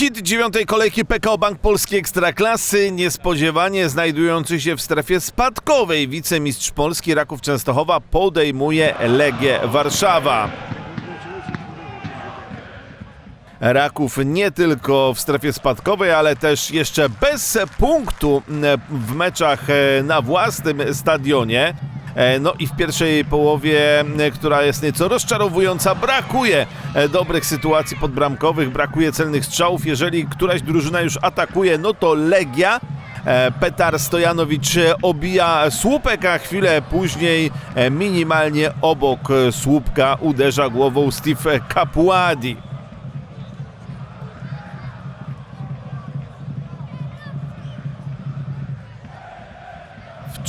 Hit dziewiątej kolejki PKO Bank Polski Ekstraklasy, niespodziewanie znajdujący się w strefie spadkowej wicemistrz Polski Raków Częstochowa podejmuje Legię Warszawa. Raków nie tylko w strefie spadkowej, ale też jeszcze bez punktu w meczach na własnym stadionie. E, No i w pierwszej połowie, m, która jest nieco rozczarowująca, brakuje e, dobrych sytuacji podbramkowych, brakuje celnych strzałów. Jeżeli któraś drużyna już atakuje, no to Legia. E, Petar Stojanowicz e, obija słupek, a chwilę później e, minimalnie obok e, słupka uderza głową Steve Capuadi.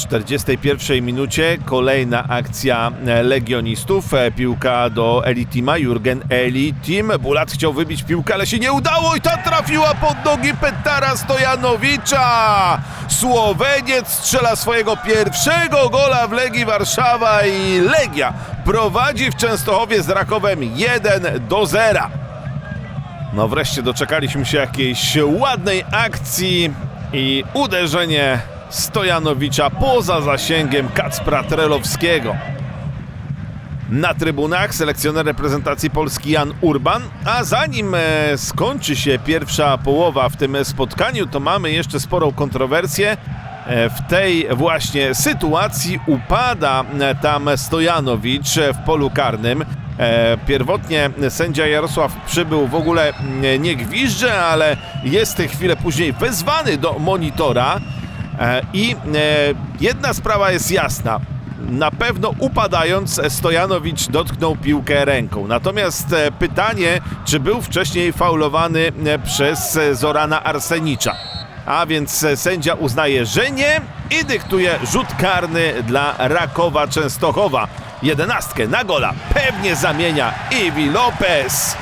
41 minucie kolejna akcja e, legionistów. E, Piłka do Elitima, Jurgen Elitim. Bulat chciał wybić piłkę, ale się nie udało i ta trafiła pod nogi Petara Stojanowicza. Słoweniec strzela swojego pierwszego gola w Legii Warszawa i Legia prowadzi w Częstochowie z Rakowem 1 do 0. No wreszcie doczekaliśmy się jakiejś ładnej akcji i uderzenie Stojanowicza poza zasięgiem Kacpra Trelowskiego. Na trybunach selekcjoner reprezentacji Polski Jan Urban, a zanim e, skończy się pierwsza połowa w tym spotkaniu, to mamy jeszcze sporą kontrowersję. E, W tej właśnie sytuacji upada e, tam Stojanowicz w polu karnym. Pierwotnie sędzia Jarosław Przybył w ogóle nie gwizdże, ale jest chwilę później wezwany do monitora. E, I e, jedna sprawa jest jasna. Na pewno upadając Stojanowicz dotknął piłkę ręką. Natomiast e, pytanie, czy był wcześniej faulowany przez Zorana Arsenicza. A więc sędzia uznaje, że nie i dyktuje rzut karny dla Rakowa Częstochowa. Jedenastkę na gola pewnie zamienia Iwi Lopez.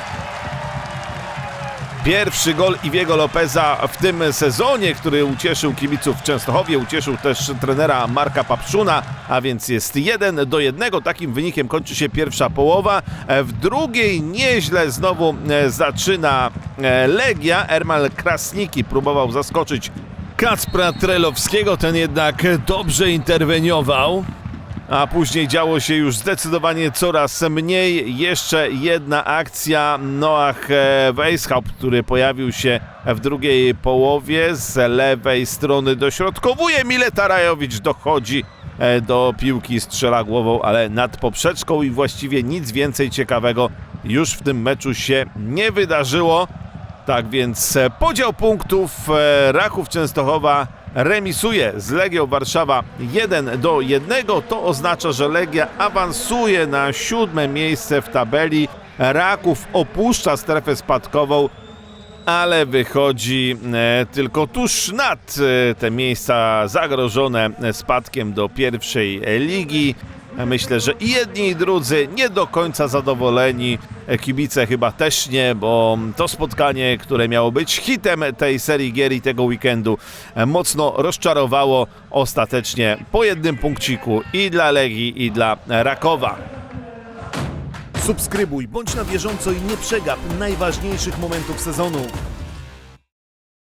Pierwszy gol Iwiego Lopeza w tym sezonie, który ucieszył kibiców w Częstochowie, ucieszył też trenera Marka Papszuna, a więc jest 1 do 1. Takim wynikiem kończy się pierwsza połowa. E, W drugiej nieźle znowu e, zaczyna e, Legia. Ermal Krasniki próbował zaskoczyć Kacpra Trelowskiego, ten jednak dobrze interweniował. A później działo się już zdecydowanie coraz mniej. Jeszcze jedna akcja Noach e, Weishaupt, który pojawił się w drugiej połowie z lewej strony dośrodkowuje. Mileta Rajowicz dochodzi e, do piłki, strzela głową, ale nad poprzeczką i właściwie nic więcej ciekawego już w tym meczu się nie wydarzyło. Tak więc e, podział punktów Raków Częstochowa remisuje z Legią Warszawa 1 do 1. To oznacza, że Legia awansuje na siódme miejsce w tabeli. Raków opuszcza strefę spadkową, ale wychodzi e, tylko tuż nad e, te miejsca zagrożone spadkiem do pierwszej ligi. Myślę, że i jedni i drudzy nie do końca zadowoleni. Kibice chyba też nie, bo to spotkanie, które miało być hitem tej serii gier i tego weekendu, mocno rozczarowało ostatecznie po jednym punkciku i dla Legii, i dla Rakowa. Subskrybuj, bądź na bieżąco i nie przegap najważniejszych momentów sezonu.